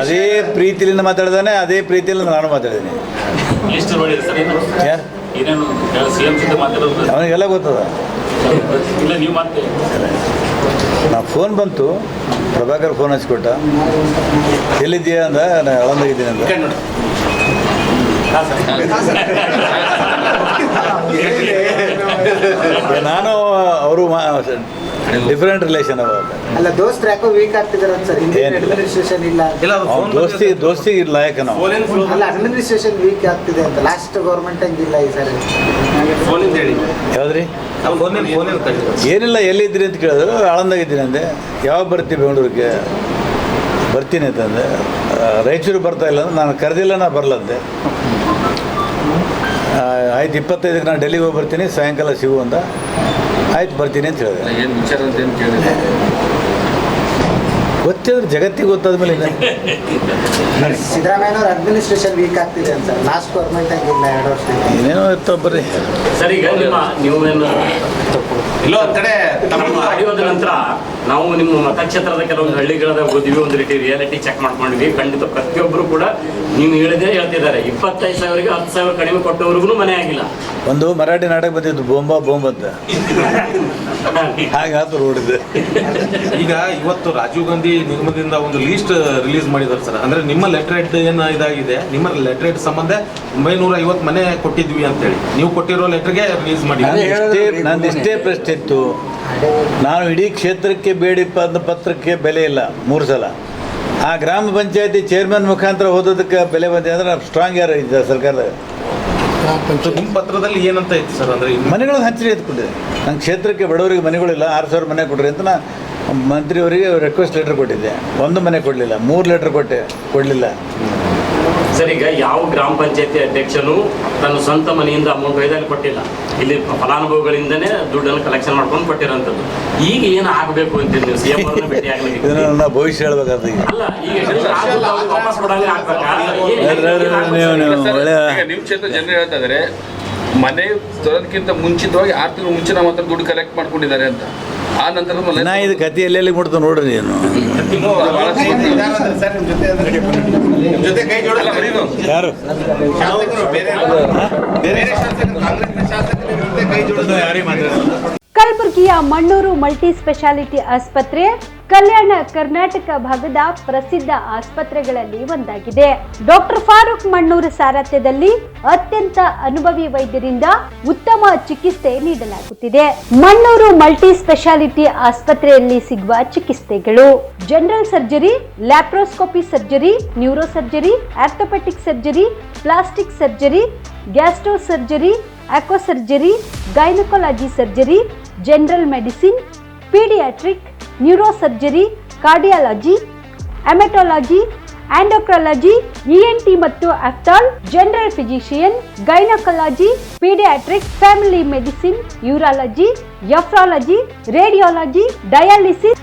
ಅದು ಪ್ರೀತಿಲಿಂದ ಮಾತಾಡ್ದಾನೆ ಅದೇ ಪ್ರೀತಿಲಿಂದ ನಾನು ಮಾತಾಡಿದ್ದೀನಿ. ಅವನಿಗೆಲ್ಲ ಗೊತ್ತದ. ನಾ ಫೋನ್ ಬಂತು ಪ್ರಭಾಕರ್ ಫೋನ್ ಹಚ್ಕೊಟ್ಟ ಎಲ್ಲಿದ್ದೀಯಾ ಅಂದ ನಾನು ಆಳಂದಾಗಿದ್ದೀನಿ ಅಂತ. ನಾನು ಅವರು ಡಿಫ್ರೆಂಟ್ ರಿಲೇಷನ್ ಅವ ಅಲ್ಲ ದೋಸ್ತ್ರು ಯಾಕೋ ವೀಕ್ ಆಗ್ತಿದಾರೆ ಸರ್. ಅಡ್ಮಿನಿಸ್ಟ್ರೇಷನ್ ಇಲ್ಲ. ಇಲ್ಲ ದೋಸ್ತಿ ಅವ್ನು ಫೋನ್ ದೋಸ್ತಿ ಇಲ್ಲ ಯಾಕೆ ನಾವು? ಅಲ್ಲ ಅಡ್ಮಿನಿಸ್ಟ್ರೇಷನ್ ವೀಕ್ ಆಗ್ತಿದೆ ಅಂತ. ಲಾಸ್ಟ್ ಗೌರ್ಮೆಂಟ್ ಹಂಗಿಲ್ಲ ಈ ಸರಿ. ಯಾವ್ದ್ರಿ? ಏನಿಲ್ಲ ಎಲ್ಲಿದ್ದೀರಿ ಅಂತ ಕೇಳಿದ್ರು ಆಳಂದಾಗಿದ್ದೀನಿ ಅಂದೆ. ಯಾವಾಗ ಬರ್ತೀವಿ ಬೆಂಗಳೂರಿಗೆ? ಬರ್ತೀನಿ ಅಂತಂದೆ ರಾಯಚೂರು ಬರ್ತಾ ಇಲ್ಲ ಅಂದ್ರೆ ನಾನು ಕರೆದಿಲ್ಲ ನಾ ಬರಲಂತೆ ಆಯ್ತು ಇಪ್ಪತ್ತೈದಕ್ಕೆ ನಾನು ಡೆಲ್ಲಿಗೆ ಹೋಗಿ ಬರ್ತೀನಿ ಸಾಯಂಕಾಲ ಸಿಗು ಅಂದ ಆಯ್ತು ಬರ್ತೀನಿ ಅಂತ ಹೇಳಿದೆ. ಏನು ವಿಚಾರ ಅಂತ ಏನು ಕೇಳಿದೆ ಗೊತ್ತಿದ್ರೆ ಜಗತ್ತಿಗೆ ಗೊತ್ತಾದ ಮೇಲೆ ಸಿದ್ದರಾಮಯ್ಯನವ್ರ ಅಡ್ಮಿನಿಸ್ಟ್ರೇಷನ್ ವೀಕ್ ಆಗ್ತಿದೆ ಅಂತ. ಲಾಸ್ಟ್ ಗೌರ್ಮೆಂಟ್ ಆಗಿಲ್ಲ ಎರಡು ವರ್ಷ ಏನೇನೋ ಇತ್ತು ಬರ್ರಿ. ಸರಿ ಈಗ ನಿಮ್ಮ ನೀವೇನು ಇಲ್ಲೋ ಒಂದ್ ಕಡೆ ನಮ್ಮ ತಮ್ಮ ಆಡಿಯೋದ ನಂತರ ನಾವು ನಿಮ್ಮ ಮತಕ್ಷೇತ್ರದ ಕೆಲವೊಂದು ಹಳ್ಳಿಗಳದ ಓದಿವಿ ಒಂದು ರೀತಿ ರಿಯಾಲಿಟಿ ಚೆಕ್ ಮಾಡ್ಕೊಂಡ್ವಿ ಖಂಡಿತ ಪ್ರತಿಯೊಬ್ಬರು ಕೂಡ ನೀವು ಹೇಳಿದ್ರೆ ಹೇಳ್ತಿದ್ದಾರೆ. ಇಪ್ಪತ್ತೈದು ಸಾವಿರಕ್ಕೆ ಹತ್ತು ಸಾವಿರ ಕಡಿಮೆ ಕೊಟ್ಟವ್ರಿಗೂ ಮನೆ ಆಗಿಲ್ಲ. ಒಂದು ಮರಾಠಿ ನಾಟಕ ಬಂದಿದ್ದು ಬೊಂಬಾ ಬೊಂಬ್ ಅಂತ. ನೋಡಿದ್ದೆ ಈಗ ಇವತ್ತು ರಾಜೀವ್ ಗಾಂಧಿ ನಿಗಮದಿಂದ ಒಂದು ಲೀಸ್ಟ್ ರಿಲೀಸ್ ಮಾಡಿದ್ದಾರೆ ಸರ್. ಅಂದ್ರೆ ನಿಮ್ಮ ಲೆಟ್ರೇಟ್ ಏನ ಇದಾಗಿದೆ? ನಿಮ್ಮ ಲೆಟ್ರೇಟ್ ಸಂಬಂಧ ಒಂಬೈನೂರ ಐವತ್ತು ಮನೆ ಕೊಟ್ಟಿದ್ವಿ ಅಂತೇಳಿ. ನೀವು ಕೊಟ್ಟಿರೋ ಲೆಟರ್ಗೆ ರಿಲೀಸ್ ಮಾಡಿ. ನಂದು ಇಷ್ಟೇ ಪ್ರಶ್ನೆ ಇತ್ತು. ನಾನು ಇಡೀ ಕ್ಷೇತ್ರಕ್ಕೆ ಬೇಡಿ ಅಂತ ಪತ್ರಕ್ಕೆ ಬೆಲೆ ಇಲ್ಲ ಮೂರು ಸಲ. ಆ ಗ್ರಾಮ ಪಂಚಾಯತಿ ಚೇರ್ಮನ್ ಮುಖಾಂತರ ಓದೋದಕ್ಕೆ ಬೆಲೆ ಬಂದಿದೆ ಅಂದ್ರೆ ಸ್ಟ್ರಾಂಗ್ ಯಾರು ಇದ್ದ ಸರ್ಕಾರದಾಗ ನಿಮ್ಮ ಪತ್ರದಲ್ಲಿ ಏನಂತ ಇತ್ತು ಸರ್ ಅಂದ್ರೆ ಮನೆಗಳನ್ನ ಮನೆಗಳು ಹಂಚಲಿ ಎತ್ಕೊಂಡಿದೆ. ನಂಗೆ ಕ್ಷೇತ್ರಕ್ಕೆ ಬಡವರಿಗೆ ಮನೆಗಳಿಲ್ಲ ಆರು ಸಾವಿರ ಮನೆ ಕೊಡ್ರಿ ಅಂತ ನಾ ಮಂತ್ರಿಯವರಿಗೆ ರಿಕ್ವೆಸ್ಟ್ ಲೆಟರ್ ಕೊಟ್ಟಿದ್ದೆ. ಒಂದು ಮನೆ ಕೊಡಲಿಲ್ಲ ಮೂರು ಲೆಟರ್ ಕೊಟ್ಟೆ ಕೊಡಲಿಲ್ಲ. ಸರ್ ಈಗ ಯಾವ ಗ್ರಾಮ ಪಂಚಾಯತಿ ಅಧ್ಯಕ್ಷನು ತನ್ನ ಸ್ವಂತ ಮನೆಯಿಂದ ಅಮೌಂಟ್ ಒಯ್ದಲ್ಲಿ ಕೊಟ್ಟಿಲ್ಲ. ಇಲ್ಲಿ ಫಲಾನುಭವಿಗಳಿಂದನೇ ದುಡ್ಡನ್ನು ಕಲೆಕ್ಷನ್ ಮಾಡ್ಕೊಂಡು ಕೊಟ್ಟಿರೋಂಥದ್ದು. ಈಗ ಏನು ಆಗಬೇಕು ಅಂತ ನೀವು ಸಿ ಎಂ ಅವ್ರನ್ನ ಭೇಟಿ ಆಗ್ಲಿಕ್ಕೆ? ನನ್ನ ಭವಿಷ್ಯ ಹೇಳ್ಬೇಕಾದ್ರೆ ಅಲ್ಲ ಈಗ ವಾಪಸ್ ಕೊಡಂಗೆ ಆಗ್ಬೇಕಾ? ಏನ್- ಏನ್- ಏನ್ ನೀವು- ಕ್ಷೇತ್ರ ಜನರು ಹೇಳ್ತಾ ಇದ್ದಾರೆ ಮನೆ ತರೋದಕ್ಕಿಂತ ಮುಂಚಿತವಾಗಿ ಆರು ತಿಂಗಳು ಮುಂಚೆ ನಮ್ಮ ಹತ್ರ ದುಡ್ಡು ಕಲೆಕ್ಟ್ ಮಾಡ್ಕೊಂಡಿದ್ದಾರೆ ಅಂತ. ಆ ನಂತರ ಇದು ಕತೆ ಎಲ್ಲೆಲ್ಲಿ ಮುಡ್ತು ನೋಡ್ರಿ ನೀನು. ಮಾತಾಡ್ತಾರೆ ಕಲಬುರಗಿಯ ಮಣ್ಣೂರು ಮಲ್ಟಿ ಸ್ಪೆಷಾಲಿಟಿ ಆಸ್ಪತ್ರೆ, ಕಲ್ಯಾಣ ಕರ್ನಾಟಕ ಭಾಗದ ಪ್ರಸಿದ್ಧ ಆಸ್ಪತ್ರೆಗಳಲ್ಲಿ ಒಂದಾಗಿದೆ. ಡಾಕ್ಟರ್ ಫಾರೂಕ್ ಮಣ್ಣೂರು ಸಾರಥ್ಯದಲ್ಲಿ ಅತ್ಯಂತ ಅನುಭವಿ ವೈದ್ಯರಿಂದ ಉತ್ತಮ ಚಿಕಿತ್ಸೆ ನೀಡಲಾಗುತ್ತಿದೆ. ಮಣ್ಣೂರು ಮಲ್ಟಿ ಸ್ಪೆಷಾಲಿಟಿ ಆಸ್ಪತ್ರೆಯಲ್ಲಿ ಸಿಗುವ ಚಿಕಿತ್ಸೆಗಳು general surgery laparoscopy surgery neuro surgery orthopaedic surgery plastic surgery gastro surgery ಆಕೋ surgery gynaecology surgery general medicine paediatric neuro surgery cardiology haematology endocrinology ENT ಮತ್ತು ophthal general physician gynaecology paediatric family medicine urology nephrology radiology dialysis